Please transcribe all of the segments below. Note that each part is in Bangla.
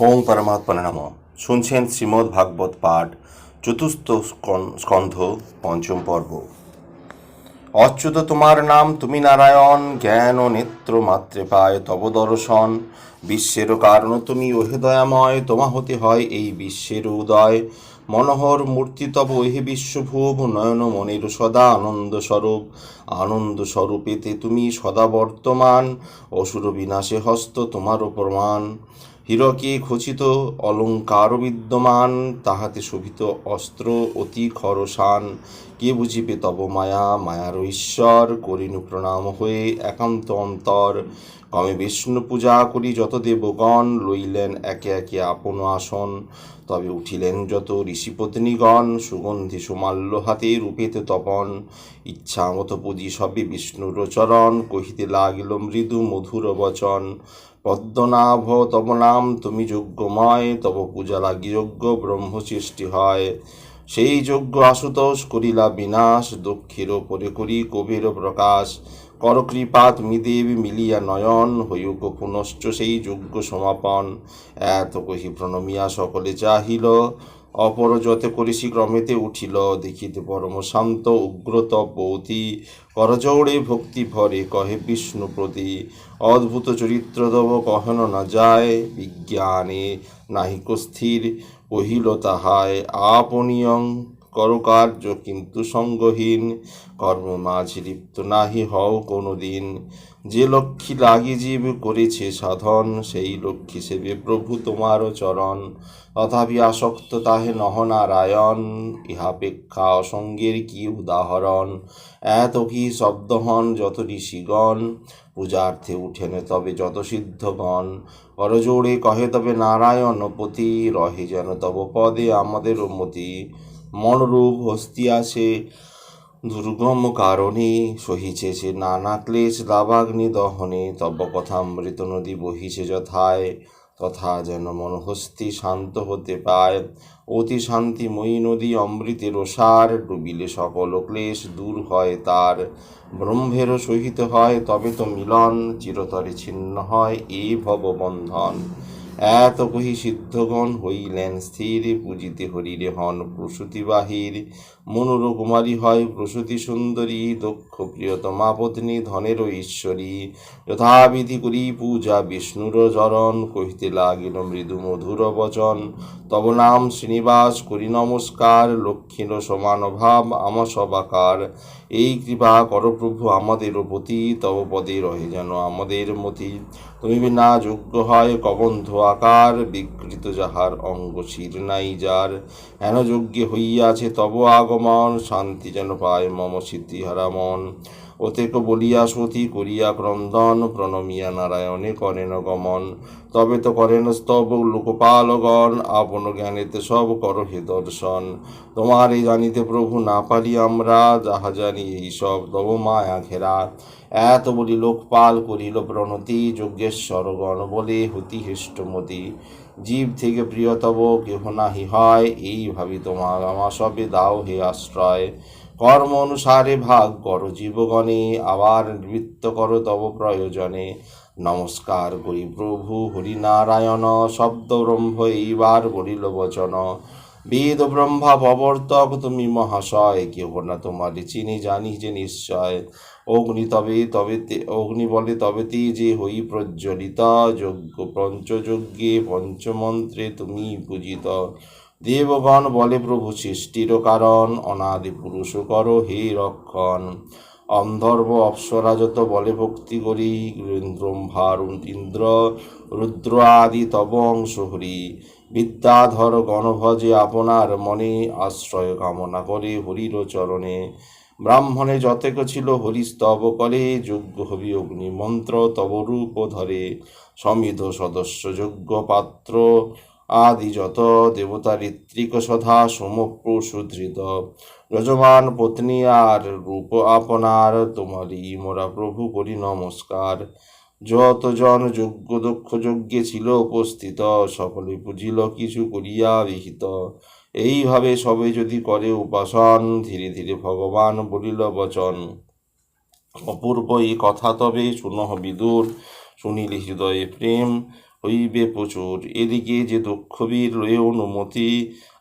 ওং পরমাত্মা নম। শুনছেন শ্রীমদ্ ভাগবত পাঠ, চতুর্থ স্কন- স্কন্ধ, পঞ্চম পর্ব। অচ্যুত তোমার নাম তুমি নারায়ণ, জ্ঞান ও নেত্র মাত্রে পায় তব দর্শন। বিশ্বের কারণ তুমি ওহে দয়াময় তোমা হতে হয় এই বিশ্বের উদয়। মনোহর মূর্তি তব ওহে বিশ্বভূপ নয়ন মনের সদা আনন্দ স্বরূপ। আনন্দ স্বরূপেতে তুমি সদা বর্তমান, অসুর বিনাশে হস্ত তোমার প্রমাণ। হীরকে খচিত অলঙ্কার বিদ্যমান, তাহাতে শোভিত অস্ত্র অতি খরসান। কে বুঝিবে তব মায়া? মায়ার ঈশ্বর, করিনু প্রণাম হয়ে একান্ত অন্তর। কমে বিষ্ণু পূজা করি যত দেবগণ, লইলেন একে একে আপন আসন। তবে উঠিলেন যত ঋষিপত্নীগণ, সুগন্ধি সুমাল্য হাতে রূপেতে তপন। ইচ্ছা মতো পুঁজি সবে বিষ্ণুর চরণ, কহিতে লাগিল মৃদু মধুর বচন। পদ্মনাভ, তব নাম তুমি যজ্ঞময়, তব পূজা লাগি যজ্ঞ, ব্রহ্ম সৃষ্টি হয়। সেই যজ্ঞ আশুতোষ করিলা বিনাশ, দক্ষির পরে করি কবির প্রকাশ। কর কৃপা তুমি দেব, মিলিয়া নয়ন হইউক পুনশ্চ সেই যজ্ঞ সমাপন। এত কহি প্রণমিয়া সকলে চাহিল। অপরজতে করিষি ক্রমেতে উঠিল, দেখিতে পরম শান্ত উগ্রত পৌতি করজৌড়ে ভক্তি ভরে কহে, বিষ্ণু প্রতি অদ্ভুত চরিত্র দব কহন না যায়, বিজ্ঞানে নাহিক স্থির কহিল তাহায়, আপনিয়ং করকার্য, কিন্তু সঙ্গহীন। কর্ম মাঝে লিপ্ত নাহি হও কোনো দিন যে লক্ষ্মী লাগি জীব করেছে সাধন, সেই লক্ষ্মী সেবে প্রভু তোমার চরণ। তথাপি আসক্ত তাহে নহ নারায়ণ ইহাপেক্ষা অসঙ্গের কি উদাহরণ? এত কি শব্দ হন যত ঋষিগণ? পূজার্থে উঠেন তবে যত সিদ্ধগণ। করজোড়ে কহে তবে নারায়ণ পতি, রহে যেন তব পদে আমাদের মতি। মনরূপ হস্তি আসে দুর্গম কারণে সহিছে সে নানা ক্লেশ দাবাগ্নি দহনে, তব কথামৃত নদী বহিছে যথায়, তথা যেন মনহস্তি শান্ত হতে পায়। অতি শান্তিময়ী নদী অমৃতের ওষার ডুবিলে সকল ক্লেশ দূর হয় তার। ব্রহ্মেরও সহিত হয়, তবে তো মিলন, চিরতরে ছিন্ন হয় এই ভববন্ধন। এত কহি সিদ্ধগণ হইলেন স্থির পূজিতে হরিরে হন প্রসূতি বাহির মনুর কুমারী হয় প্রসূতি সুন্দরী দক্ষ প্রিয়তমা পত্নী, ধনেরও ঈশ্বরী। যথাবিধি করি পূজা বিষ্ণুর চরণ, কহিতে লাগিল মৃদু মধুর বচন। তব নাম শ্রীনিবাস করি নমস্কার, লক্ষ্মীর সমান ভাব আমা সবাকার। এই কৃপা কর প্রভু আমাদের প্রতি, তব পদে রহে যেন আমাদের মতি। তুমি বিনা যোগ্য হয় কবন্ধ আকার, বিকৃত যাহার অঙ্গ শির নাই যার। হেন যজ্ঞে হইয়াছে তব আগমন শান্তি যেন পায় মম সিদ্ধিহারা মন অতেক বলিয়া সতী করিয়া ক্রন্দন, প্রণমিয়া নারায়ণে করেন গমন। তবে তো করেন স্তব লোকপালগণ, আপন জ্ঞানেতে সব কর হে দর্শন। তোমার এই জানিতে প্রভু না পারি আমরা, যাহা জানি এই সব, তব মায়া ঘেরা। এত বলি লোকপাল করিল প্রণতি যজ্ঞেশ্বরগণ বলে হতি হৃষ্টমতি। জীব থেকে প্রিয়তব কেহ নাহি হয়, এই ভাবি তোমার আমা সবে দাও হে আশ্রয়। কর্ম অনুসারে ভাগ করো জীবগণে, আবার নৃত্য করো তব প্রয়োজনে। নমস্কার করি প্রভু হরিনারায়ণ শব্দ ব্রহ্ম এইবার বলিল বচন। বেদ ব্রহ্মা প্রবর্তক তুমি মহাশয়, কেহ না তোমার চিনি জানি যে নিশ্চয়। অগ্নি তবে তবে অগ্নি বলে তবে তে যে হই প্রজ্বলিত, যজ্ঞ পঞ্চযজ্ঞে পঞ্চমন্ত্রে তুমি পূজিত। দেবগণ বলে প্রভু সৃষ্টির কারণ, অনাদি পুরুষ কর হে রক্ষণ। অন্ধর্ব অপ্সরা যত বলে ভক্তি করি ব্রহ্মা ইন্দ্র, রুদ্র আদি তব অংশ হরি। বিদ্যাধর গণভজে আপনার মনে আশ্রয় কামনা করে হরির চরণে। ব্রাহ্মণে যতেক ছিল হরিস্তব করে, যজ্ঞ হবি অগ্নি মন্ত্র তব রূপ ধরে। সমিধ সদস্য, যজ্ঞ পাত্র, আদি যত, দেবতা ঋত্বিক সধা সমপ্রসুধৃত যজমান পত্নী, আর রূপ আপনার, তোমারই মোরা প্রভু করি নমস্কার। যতজন যোগ্য দক্ষ যজ্ঞে ছিল উপস্থিত, সকলে বুঝিল কিছু করিয়া বিহিত। এইভাবে সবে যদি করে উপাসন, ধীরে ধীরে ভগবান বলিল, বচন, অপূর্ব এই কথা তবে শুনহ বিদুর, শুনিলে হৃদয়ে প্রেম হইবে প্রচুর। এদিকে যে দক্ষবীর রয়ে অনুমতি,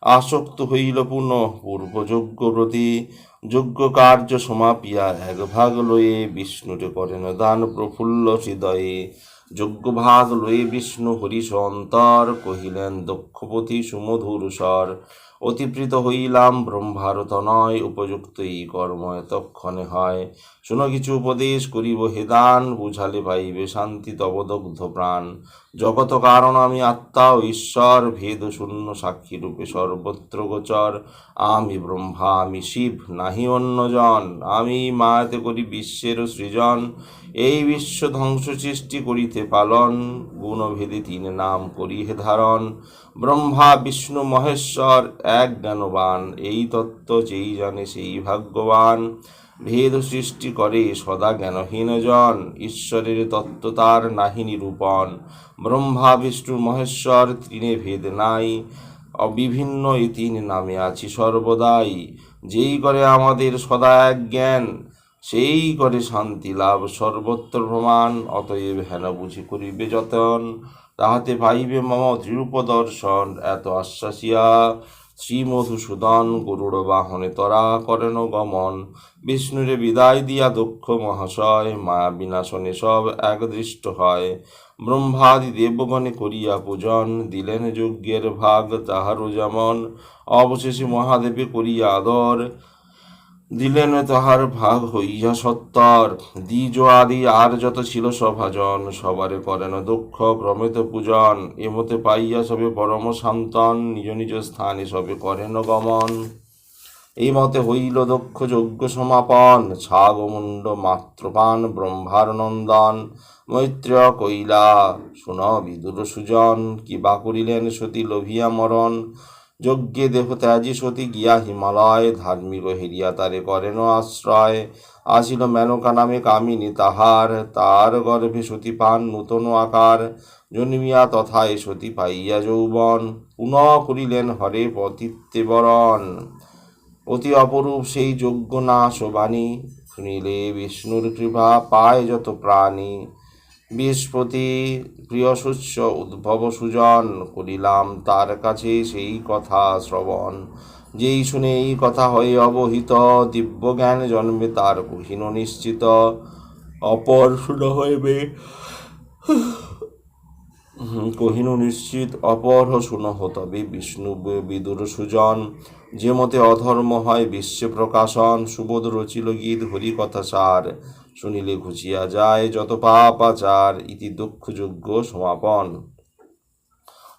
আসক্ত হইল পুনঃ। পূর্বযোগ্য প্রতি যোগ্য কার্য সমাপিয়া, এক ভাগ লয়ে বিষ্ণুরে করেন দান প্রফুল্ল হৃদয়ে। যোগ্য ভাগ লয়ে বিষ্ণু হরিষ অন্তর কহিলেন, দক্ষপতি সুমধুর স্বর অতিপ্রীত হইলাম ব্রহ্মারত নয় উপযুক্ত এই কর্ম এতক্ষণে হয়। শুনো কিছু উপদেশ করিব হেদান বুঝালে পাইবে শান্তি তব দগ্ধ প্রাণ। জগত কারণ আমি আত্মা ও ঈশ্বর, ভেদ শূন্য সাক্ষী রূপে সর্বত্র গোচর। আমি ব্রহ্মা, আমি শিব, নাহি অন্যজন আমি মায়াতে করি বিশ্বের সৃজন। এই বিশ্ব ধ্বংস সৃষ্টি করিতে পালন। গুণভেদে তিন নাম করি হে ধারণ। ব্রহ্মা, বিষ্ণু, মহেশ্বর, এক জ্ঞানবান। এই তত্ত্ব যেই জানে সেই ভাগ্যবান। ভেদ সৃষ্টি করে সদা জ্ঞানহীন জন। ঈশ্বরের তত্ত্ব তার নাহি নিরূপণ। ব্রহ্মা, বিষ্ণু, মহেশ্বর তিনে ভেদ নাই। অবিভিন্ন এই তিন নামে আছি সর্বদাই। যেই করে আমাদের সদা এক জ্ঞান, সেই করে শান্তি লাভ সর্বত্র প্রমাণ। অতএব হেন বুঝি করিবে যতন, তাহাতে পাইবে মম দৃঢ় দর্শন, এত আশ্বাসিয়া। শ্রী মধুসূদন গরুড় বাহনে তরা করেন গমন। বিষ্ণুরে বিদায় দিয়া দক্ষ মহাশয়, মায়া বিনাশনে সব একদৃষ্ট হয়। ব্রহ্মাদি দেবগণে করিয়া পূজন, দিলেন যজ্ঞের ভাগ তাহারও যেমন। অবশেষে মহাদেবে করিয়া আদর দিলেন তাহার ভাগ হইয়া সত্তর। দ্বিজ আদি আর যত ছিল সভাজন, সবারে করেন দক্ষ প্রমেত পূজন। এমতে পাইয়া সবে পরম শান্তন, নিজ নিজ স্থানে সবে করেন গমন। এই মতে হইল দক্ষ যজ্ঞ সমাপন। ছাগমুণ্ড মাত্রপান ব্রহ্মার নন্দন। মৈত্র কৈলা, শুন বিদুর সুজন কি বা করিলেন সতী লোভিয়া মরণ। যজ্ঞে দেহ ত্যাজি সতী গিয়া হিমালয় ধার্মিক হেরিয়া তারে করেন আশ্রয়। আসিল মেনকা নামে কামিনী তাহার, তার গর্ভে সতী পান নূতন আকার। জন্মিয়া তথায় সতী পাইয়া যৌবন, পুনঃ করিলেন হরে পতিত্বে বরণ। অতি অপরূপ সেই যজ্ঞ না বাণী, শুনিলে বিষ্ণুর কৃপা, পায় যত প্রাণী। বৃহস্পতি প্রিয় শস্য উদ্ভব সুজন করিলাম তার কাছে সেই কথা শ্রবণ। যেই শুনে এই কথা হয়ে অবহিত দিব্য জ্ঞান জন্মে তার কহিন নিশ্চিত। অপর শুন হইবে। কহিনু নিশ্চিত, অপর শুনহ তবে বিষ্ণু বিদুর সুজন। যে মতে অধর্ম হয়, বিশ্বে প্রকাশন। সুবোধ রচিল গীত হরি কথা সার। শুনিলে ঘুচিয়া যায়, যত পাপ আচার ইতি দুঃখযোগ্য সমাপন।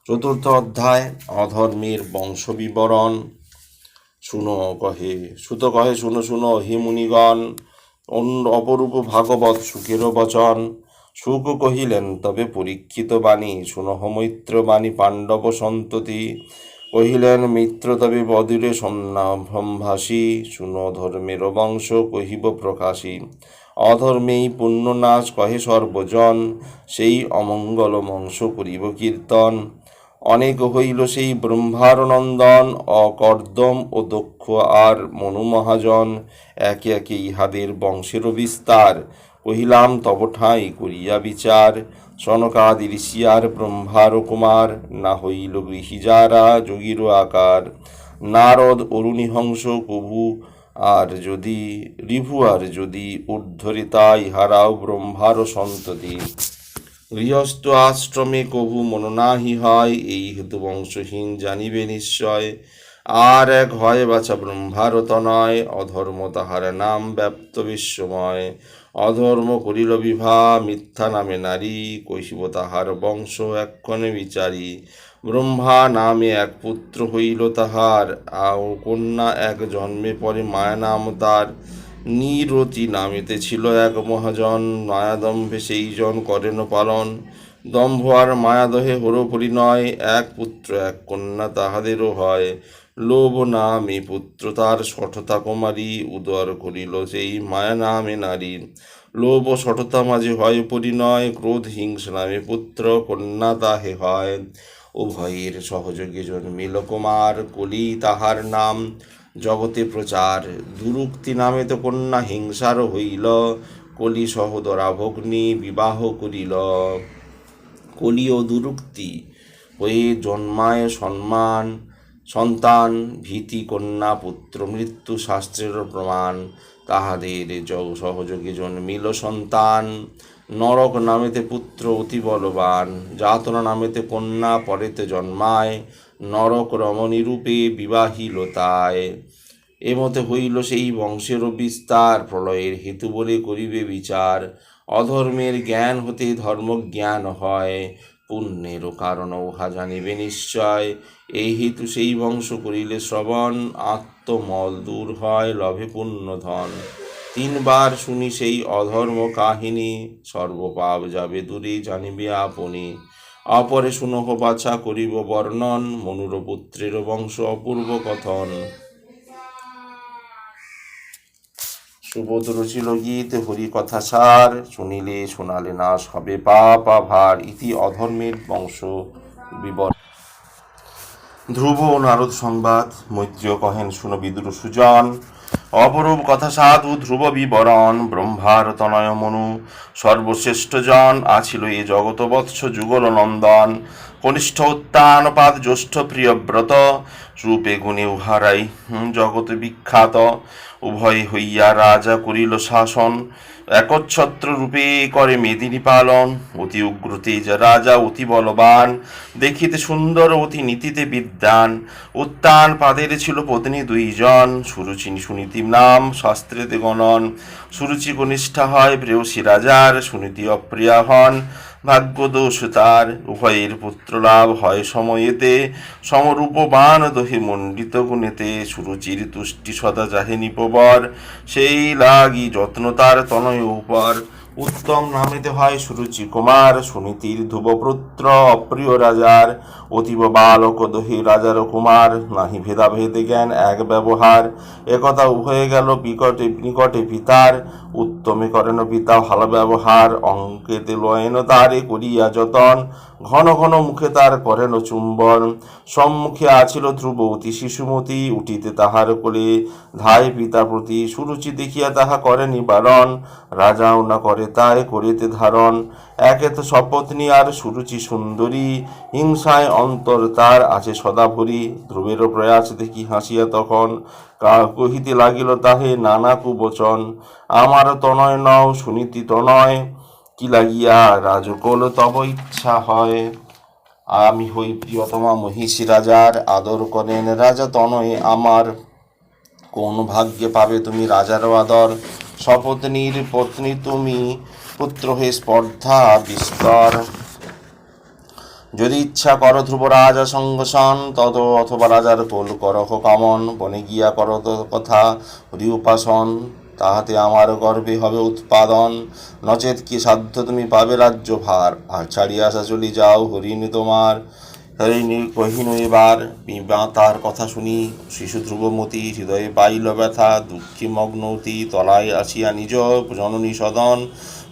চতুর্থ অধ্যায়, অধর্মের বংশ বিবরণ শুনো কহে, সুত কহে, শুনো শুনো হে মুনিগণ অন্য অপরূপ ভাগবত সুখের বচন। সুখ কহিলেন, তবে পরীক্ষিত বাণী শুনহ মৈত্র বাণী পাণ্ডব সন্ততি। কহিলেন, মিত্র তবে বদুরে সম্ভাসী শুনো ধর্মের বংশ কহিব প্রকাশী। অধর্মেই পুণ্যনাশ কহে সর্বজন, সেই অমঙ্গল বংশ করিব কীর্তন। অনেক হইল সেই ব্রহ্মার নন্দন, অকর্দম ও দক্ষ আর মনু মহাজন। একে একে ইহাদের বংশেরও বিস্তার। কহিলাম, তব ঠাঁই করিয়া বিচার। সনকাদি ঋষিয়ার ব্রহ্মার কুমার, না হইল গৃহী যারা যোগীর আকার। নারদ, অরুণিহংস, কভু, আর যদি, রিভু আর যদি উদ্ধরিতা ইহারাও ব্রহ্মার সন্ততি। গৃহস্থ আশ্রমে কভু মননাহি হয়, এই হেতু বংশহীন জানিবে নিশ্চয়। আর এক হয় বাছা ব্রহ্মারত নয়, অধর্ম তাহার নাম ব্যপ্ত বিশ্বময়। অধর্ম করিল বিভা, মিথ্যা নামে নারী, কৈশিব তাহার বংশ এক্ষণে বিচারি। ব্রহ্মা নামে এক পুত্র হইল তাহার আর কন্যা এক জন্মে পরে মায়া নাম তার। নিরতি নামেতে ছিল এক মহাজন মায়াদম্ভে সেই জন করেন পালন। দম্ভ আর মায়াদহে হর পরিণয় এক পুত্র, এক কন্যা তাহাদেরও হয়। লোভ নামে পুত্র তার সঠতা কুমারী উদর করিল সেই মায়া নামে নারী। লোভ ও সঠতা মাঝে হয় পরিণয় ক্রোধ হিংস নামে পুত্র, কন্যা তাহে হয়। উভয়ের সহযোগে জন্মিল কুমার, কলি তাহার নাম। জগতে প্রচার, দুরুক্তি নামে তো কন্যা হিংসার হইল। কলি সহোদরা ভগ্নী বিবাহ করিল। কলীয় দুরুক্তি হয়ে জন্মায় সম্মান সন্তান, ভীতি, কন্যা, পুত্র, মৃত্যু শাস্ত্রের প্রমাণ। তাহাদের সহযোগে জন্মিল সন্তান। নরক নামেতে পুত্র অতি বলবান, যাতনা নামেতে কন্যা পরেতে জন্মায়, নরক রমণী রূপে বিবাহিলতায়। এমতে হইল সেই বংশেরও বিস্তার, প্রলয়ের হেতু বলে করিবে বিচার। অধর্মের জ্ঞান হতে ধর্মজ্ঞান হয়, পুণ্যেরও কারণ উহা জানিবে নিশ্চয়। এই হেতু সেই বংশ করিলে শ্রবণ, আত্মমল দূর হয় লভে পুণ্য ধন তিনবার শুনি সেই অধর্ম কাহিনী, সর্বপাপ যাবে দূরে জানিবে আপনি। অপরে শুনহ বাছা করিব বর্ণন মনুর পুত্রের বংশ অপূর্ব কথন। সুবোধ রচিল গীত হরি কথা সার, শুনিলে শোনালে নাশ হবে পাপ ভার ইতি অধর্মের বংশ বিবর। ধ্রুব নারদ সংবাদ, মৈত্রীয় কহেন শুনো বিদুর সুজন। অপরূপ কথা সাধু, ধ্রুব বিবরণ, ব্রহ্মার তনয় মনু। সর্বশ্রেষ্ঠ জন, আছিল এ জগত বৎস যুগল নন্দন। কনিষ্ঠ উত্তানপাদ জ্যেষ্ঠ প্রিয়ব্রত রূপে গুণে উহারাই জগতে বিখ্যাত। উভয় হইয়া রাজা করিল শাসন। একচ্ছত্র রূপে করে মেদিনী পালন অতি উগ্র তেজ রাজা, অতি বলবান, দেখিতে সুন্দর, অতি নীতিতে বিদ্যান। উত্তান পাদের ছিল পত্নী দুইজন, সুরুচি সুনীতি নাম শাস্ত্রেতে গণন। সুরুচি কনিষ্ঠা হয় প্রেয়সী রাজার, সুনীতি অপ্রিয়া হন। ভাগ্যদোষ তার উভয়ের পুত্র লাভ হয় সময়েতে। সমরূপ বান দহে মণ্ডিত গুণেতে সুরুচির তুষ্টি সদা যাহে নিপবর সেই লাগি যত্ন তার তনয় উপর উত্তম নামেতে হয় সুরুচি কুমার, সুনীতির ধ্রুবপুত্র, অপ্রিয় রাজার, অতীব বালক দহি রাজার কুমার। নাহি ভেদাভেদে জ্ঞান, এক ব্যবহার। একথা উভয়ে গেল বিকটে নিকটে পিতার। উত্তমে করেন পিতা ভালো ব্যবহার। অঙ্কেতে লয়েন তারে করিয়া যতন। ঘন ঘন মুখে তার করেন চুম্বন। সম্মুখে আছিল ধ্রুব অতি শিশুমতি। উঠিতে তাহার কোলে ধায় পিতা প্রতি সুরুচি দেখিয়া তাহা করে নিবারণ রাজাও না করে তাই করিতে ধারণ। একে তো সপত্নী আর সুরুচি সুন্দরী। হিংসায় অন্তর তার আছে সদা ভরি ধ্রুবেরও প্রয়াস দেখি হাসিয়া তখন। কহিতে লাগিল, তাহে নানা কুবচন। আমার তনয় নও সুনীতি তনয় কি লাগিয়া রাজকোল তব ইচ্ছা হয়? আমি হই প্রিয়তমা মহিষী রাজার। আদর করেন রাজা তনয়ে আমার কোন ভাগ্যে পাবে তুমি রাজারও আদর? সপত্নীর পত্নী তুমি পুত্র হয়ে স্পর্ধা বিস্তর। যদি ইচ্ছা করো ধ্রুব রাজা সঙ্গসন তত অথবা রাজার কোল করহ কামন। বনে গিয়া কর কথা, হরি উপাসন, তাহাতে আমার গর্বে হবে উৎপাদন। নচেত কি সাধ্য তুমি পাবে রাজ্য ভার? আর ছাড়িয়া আসা চলি যাও, হরিণী তোমার। এবার তার কথা শুনি। শিশু ধ্রুবমতি হৃদয়ে পাইল ব্যথা, দুঃখী মগ্নতি তলায় আসিয়া নিজ জননী সদন।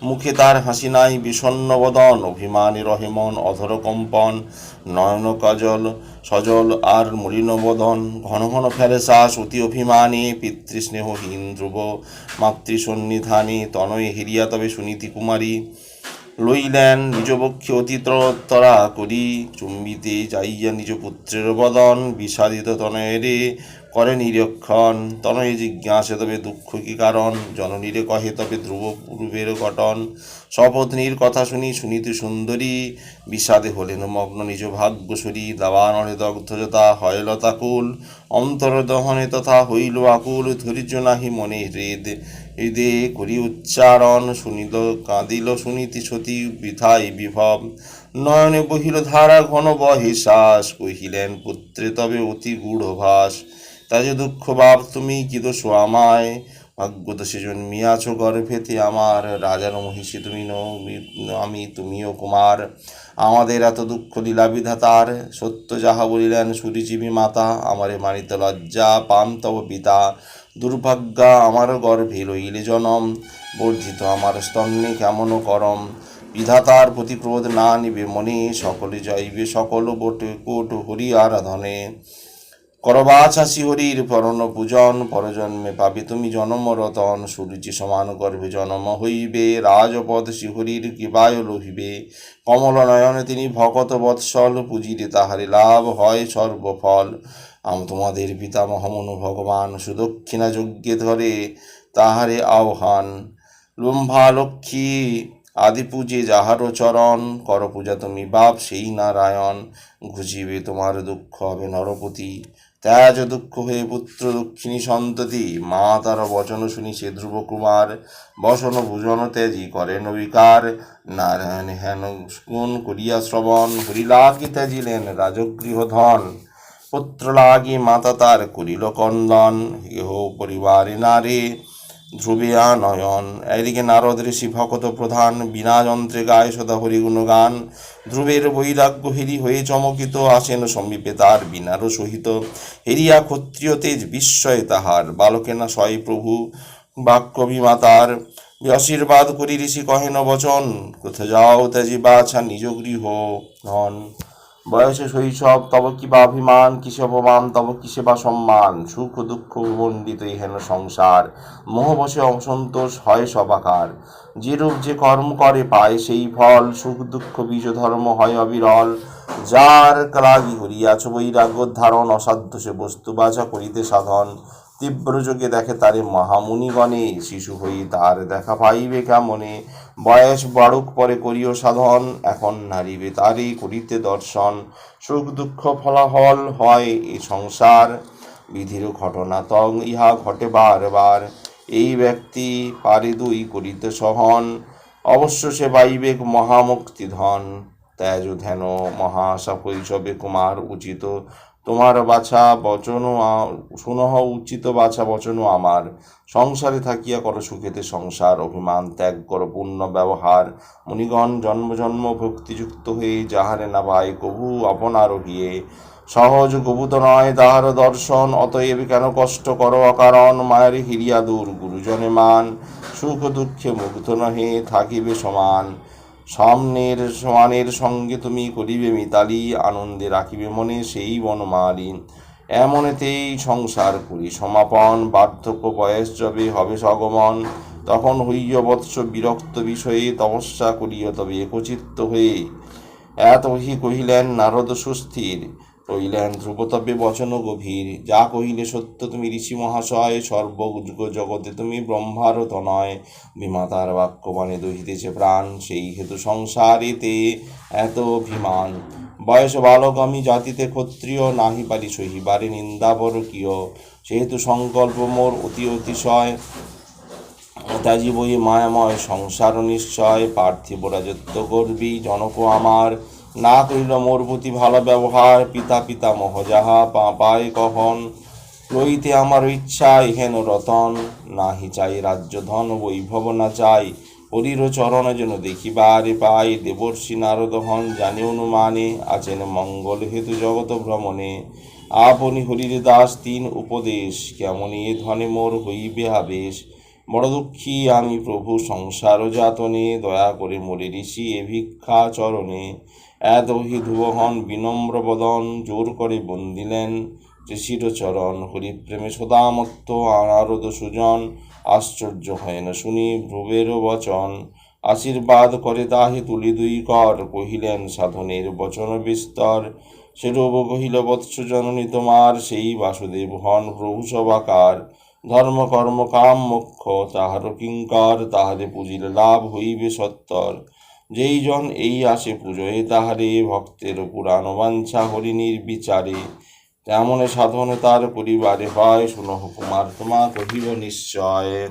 মুখে তার হাসি নাই, বিষণ্ণ বদন, অভিমানী রহেমন অধর কম্পন। নয়ন কাজল, সজল আর মলিন বদন, ঘন ঘন ফেলে শ্বাস অতি অভিমানী। পিতৃস্নেহহীন ধ্রুব, মাতৃসন্নিধানে তনয় হেরিয়া তবে সুনীতি কুমারী। লইলেন নিজ পক্ষে অতিতরা করি। চুম্বিতে যাইয়া নিজ পুত্রের বদন বিষাদিত তনয়েরে করে নিরীক্ষণ। তনয়ে জিজ্ঞাসে, তবে দুঃখ কি কারণ? জননীরে কহে, তবে ধ্রুব পূর্বের ঘটন সপত্নীর কথা শুনি শুনিতে সুন্দরী বিষাদে হলেন মগ্ন নিজ ভাগ্যসরী, দাবানলে দগ্ধজতা হয় লতাকুল অন্তর দহনে তথা হইল আকুল, ধৈর্য নাহি মনে হৃদ, হৃদে করি উচ্চারণ, শুনিল, কাঁদিল শুনিতি সতী বৃথাই বিভব। নয়নে বহিল ধারা ঘন বহে শ্বাস কহিলেন, পুত্রে তবে অতি গূঢ় ভাস তাজে দুঃখ ভাব, তুমি কি দোষ আমায়? ভাগ্যদোষে জন্মিয়াছ গর্ভেতে আমার রাজার মহিষী তুমি মি- আমি তুমিও কুমার। আমাদের এত দুঃখ লীলা বিধাতার সত্য যাহা বলিলেন সুরিজীবী মাতা, আমারে মানিত লজ্জা পান তব পিতা। দুর্ভাগ্যা আমার গর্ভে লইলে জনম বর্ধিত আমার স্তন্নে কেমন করম। বিধাতার প্রতি ক্রোধ না নিবে মনে, সকলে যাইবে সকল বটে কোট হরি আরাধনে। করবাছা শিহরির পরণ পূজন, পরজন্মে পাবে তুমি জনম রতন সুরুচি সমান গর্ভে জনম হইবে রাজপদ শিহরির কৃপায় লোহিবে। কমল নয়নে তিনি ভকত বৎসল, পুজিরে তাহারে লাভ হয় সর্বফল। আম তোমাদের পিতামহ মনু ভগবান, সুদক্ষিণা যজ্ঞে ধরে তাহারে আহ্বান। লম্ভা লক্ষ্মী আদি পূজে যাহারও চরণ কর পূজা তুমি বাপ সেই নারায়ণ। ঘুচিবে তোমার দুঃখ, হবে নরপতি। ত্যাজ দুঃখ হয়ে পুত্র দক্ষিণী সন্ততি, মা তার বচন শুনি সে ধ্রুব কুমার। বসন ভূষণ ত্যাজি করেন বিকার নারায়ণ হেন কোন করিয়া শ্রবণ হরিলাগি ত্যাজিলেন রাজগৃহ ধন। পুত্র লাগি মাতা তার করিল কন্দন। হেহ পরিবারে নারে ধ্রুবিয়া নয়ন এদিকে নারদ ঋষি ভকত প্রধান বিনা যন্ত্রে গায়ে সদা হরিগুণ গান। ধ্রুবের বৈরাগ্য হেরি হয়ে চমকিত আসেন সমীপে তার বিনারও সহিত। হেরিয়া ক্ষত্রিয় তেজ বিস্ময় তাহার। বালকেনা সয় প্রভু বাক্য বিমাতার আশীর্বাদ করি ঋষি কহেন বচন, কোথা যাও তেজি বাছা নিজ গৃহ ধন। বয়সে শৈশব, তব কি বা অভিমান, কিসে অপমান, তব কিসে বা সম্মান, সুখ দুঃখ মণ্ডিত হেন সংসার মোহবশে অসন্তোষ হয় সবাকার যেরূপ যে কর্ম করে পায় সেই ফল, সুখ দুঃখ বীজ ধর্ম হয় অবিরল। যার লাগি হরিয়াছ বৈরাগ্য, ধারণ অসাধ্য সে বস্তু বাচা করিতে সাধন। তীব্র যোগে দেখে তারে মহামুনিগণে, শিশু হই তার দেখা পাইবে কেমনে? বয়স বাড়ুক পরে করিও সাধন, এখন নারিবে তারই করিতে দর্শন। সুখ দুঃখ ফলাফল হয় এ সংসার, বিধির ঘটনা তং ইহা ঘটে বারবার। এই ব্যক্তি পারে দুই করিতে সহন, অবশ্য সে পাইবেক মহামুক্তি ধন ত্যাজ ধ্যান মহাশা শৈশবে কুমার উচিত তোমার বাছা বচন শুনহ উচিত বাছা বচন আমার। সংসারে থাকিয়া করো সুখেতে সংসার, অভিমান ত্যাগ করো পূর্ণ ব্যবহার। মুনিগণ, জন্ম জন্ম ভক্তিযুক্ত হয়ে যাহারে না ভাই, কবু আপনার গিয়ে। সহজ কবুত নয় তাহার দর্শন, অতএব কেন কষ্ট কর অকারণ? মায়ের হিরিয়া দূর গুরুজনে মান। সুখ দুঃখে মুগ্ধ নহে, থাকিবে সমান। সামনের সমানের সঙ্গে তুমি করিবে মিতালি, আনন্দে রাখিবে মনে সেই বনমালী। এমনেতেই সংসার করি, সমাপন, বার্ধক্য বয়স যবে হবে সগমন। তখন হইয় বৎস বিরক্ত বিষয়ে তপস্যা করিয় তবে একচিত্ত হয়ে। এত হি কহিলেন, নারদ সুস্থির কহিলেন ধ্রুবতবে বচন গভীর। যা কহিলে সত্য, তুমি ঋষি মহাশয় সর্বযুগ জগতে তুমি ব্রহ্মার তনয় বিমাতার বাক্যবাণে দহিতেছে প্রাণ, সেই হেতু সংসারেতে এত অভিমান। বয়স বালক আমি জাতিতে ক্ষত্রিয়, নাহি পারি সহিবারে নিন্দাবর কিয় সেহেতু সংকল্প মোর অতি অতিশয়। ত্যাজি বই মায়াময়, সংসার নিশ্চয়, পার্থিব রাজত্ব করবি জনক আমার। না করিল মোর প্রতি ভালো ব্যবহার, পিতা পিতা মহ যাহা পায় কখন? লইতে আমার ইচ্ছা হেন রতন। নাহি চাই রাজ্য ধন বৈভব না চাই। হরির চরণ যেন দেখিবারে পাই। দেবর্ষি নারদ হন জানে অনুমানে, আছেন মঙ্গল হেতু জগত ভ্রমণে। আপনি হরির দাস, তিন উপদেশ। কেমন এ ধনে মোর হইবে আবেশ? বড় দুঃখী আমি প্রভু সংসার যাতনে, দয়া করে মরে ঋষি এ ভিক্ষা চরণে। এতহি ধুবহন বিনম্র বদন, জোর করে বন্দিলেন ঋষির চরণ। হরিপ্রেমে সদামত্ত আনারদ সুজন, আশ্চর্য হয় না শুনি ভ্রুবের বচন। আশীর্বাদ করে তাহে তুলি দুই কর, কহিলেন সাধনের বচন বিস্তর। সেরূপ কহিল, বৎস জননী তোমার, সেই বাসুদেব হন প্রভু সবাকার ধর্ম, কর্ম, কাম, মোক্ষ তাহার কিঙ্কর তাহারে পুজিলে লাভ হইবে সত্তর। যেই জন এই আসে পুজোয়, তাহারে ভক্তের পুরাণ বাঞ্ছা হরিণীর বিচারে। তেমন সাধন তার পরিবারে হয়, শুনহ কুমার, তোমা কহিব নিশ্চয়।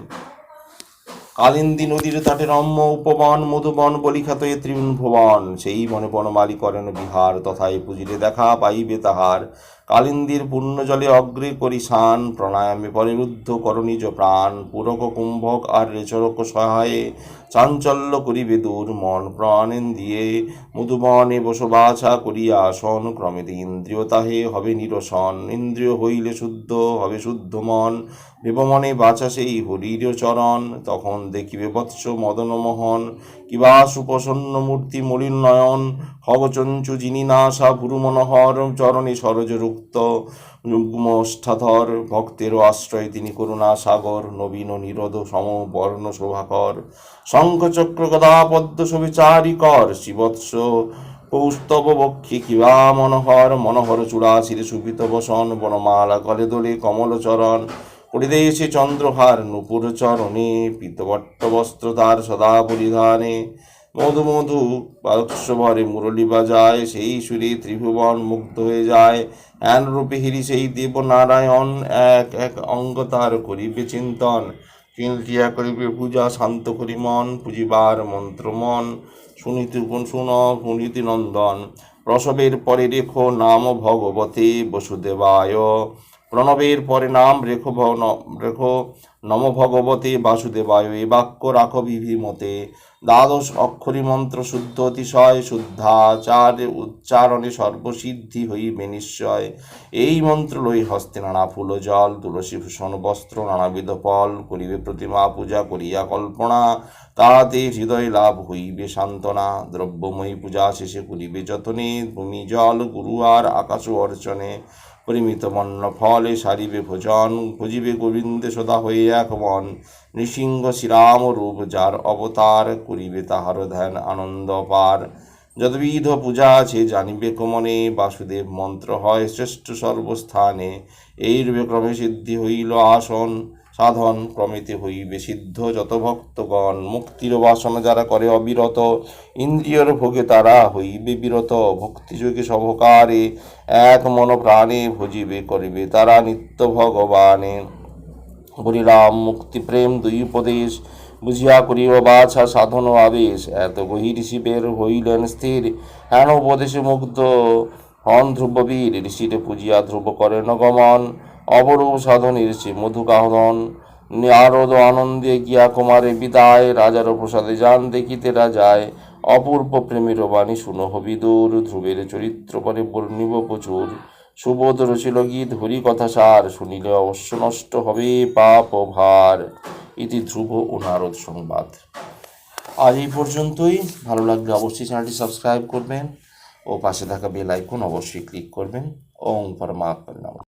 কালিন্দী নদীর তটে রম্য উপবন, মধুবন বলিখ্যাত এ ত্রিভুবন। ভুবন সেই বনে বনমালী করেন বিহার তথায় পুজিলে দেখা পাইবে তাহার। কালিন্দীর পূর্ণ জলে অগ্রে করি শান প্রাণায়ামে পরিরুদ্ধ কর নিজ প্রাণ। পুরক কুম্ভক আর রেচরক সহায়ে, চাঞ্চল্য করিবে দূর। মন প্রাণেন দিয়ে মধুবনে বসবাসা করিয়া আসন। ক্রমে ইন্দ্রিয় তাহে হবে নিরসন। ইন্দ্রিয় হইলে শুদ্ধ, হবে শুদ্ধ মন। দেবমনে বাচা সেই হরির চরণ, তখন দেখিবে বৎস মদন মোহন কিবা সুপ্রসন্ন মূর্তি মলিন নয়ন হবচঞ্চু যিনি নাশা ভুরু মনোহর, চরণে সরজ রুক্ত, যুগ্মষ্ঠাধর ভক্তেরও আশ্রয় তিনি করুণা সাগর, নবীন নিরোধ সম বর্ণ শোভাকর। শঙ্খচক্র গদা পদ্ম সবিচারী কর শিবৎস কৌস্তব বক্ষে কিবা মনোহর মনোহর চূড়া শিরে সুপিত বসন, বনমালা কলে দোলে কমল চরণ পরিদেশে চন্দ্রহার নুপুর চরণে পীতবট্ট বস্ত্র তার সদা পরিধানে মধু মধু বাক্স ভরে মুরলী বাজায়, সেই সুরে ত্রিভুবন মুগ্ধ হয়ে যায়। এন রূপে হিরি সেই দেব নারায়ণ এক এক অঙ্গ তার করিবে চিন্তন। চিন্তিয়া করিবে পূজা, শান্ত করি মন, পুজিবার মন্ত্র মন। শুনিতে শুন, শুনিতে নন্দন। প্রসবের পরে রেখো নাম ভগবতে বসুদেবায়। প্রণবের পরে নাম রেখো রেখো নম ভগবতে বাসুদেবায় এ বাক্য রাখো বিভিমতে দ্বাদশ অক্ষরী মন্ত্র শুদ্ধ অতিশয়, শুদ্ধাচার উচ্চারণে সর্বসিদ্ধি হইবে নিশ্চয় এই মন্ত্র লই হস্তে নানা ফুল জল, তুলসী ভূষণ, বস্ত্র, নানাবিধ ফল করিবে প্রতিমা, পূজা করিয়া কল্পনা। তাহাতে হৃদয় লাভ হইবে সান্ত্বনা। দ্রব্যময়ী পূজা শেষে করিবে যতনে। ভূমি, জল, গুরু আর আকাশ অর্চনে। পরিমিত মন্ন ফলে সারিবে ভোজন, খুঁজিবে গোবিন্দে সদা হয়ে এক মন নৃসিংহ শ্রীরাম রূপ যার অবতার করিবে তাহার ধ্যান আনন্দ পার। যদবিধ পূজা আছে, জানিবে কমনে বাসুদেব মন্ত্র হয় শ্রেষ্ঠ সর্বস্থানে। এই রূপে ক্রমে সিদ্ধি হইল আসন। সাধন ক্রমেতে হইবে সিদ্ধ যত ভক্তগণ। মুক্তির বাসনা যারা করে অবিরত, ইন্দ্রিয়র ভোগে তারা হইবে বিরত ভক্তিযোগে সহকারে এক মন প্রাণে ভজিবে করিবে তারা নিত্য ভগবানে। হরিরাম মুক্তি, প্রেম দুই উপদেশ। বুঝিয়া করিও বাছা সাধন আবেশ এত গহীর শিবের হইলেন স্থির। হেন উপদেশে মুগ্ধ হন ধ্রুববীর। ঋষিরে পূজিয়া ধ্রুব করেন গমন। অপরূপ সাধন সে মধুকাহন নারদ আনন্দে গিয়া কুমারে বিদায়, রাজার প্রসাদে যান, দেখিতে রাজায়। অপূর্ব প্রেমের বাণী শুনো, হবিদুর, ধ্রুবের চরিত্র পরে বর্ণিব প্রচুর। সুবোধ রচিল গীত হরি কথা সার, শুনিলে অবশ্য নষ্ট হবে পাপ ভার। ইতি ধ্রুব ও নারদ সংবাদ। আজ এই পর্যন্তই। ভালো লাগলে অবশ্যই চ্যানেলটি সাবস্ক্রাইব করবেন ও পাশে থাকা বেল আইকন অবশ্যই ক্লিক করবেন। ওম নমঃ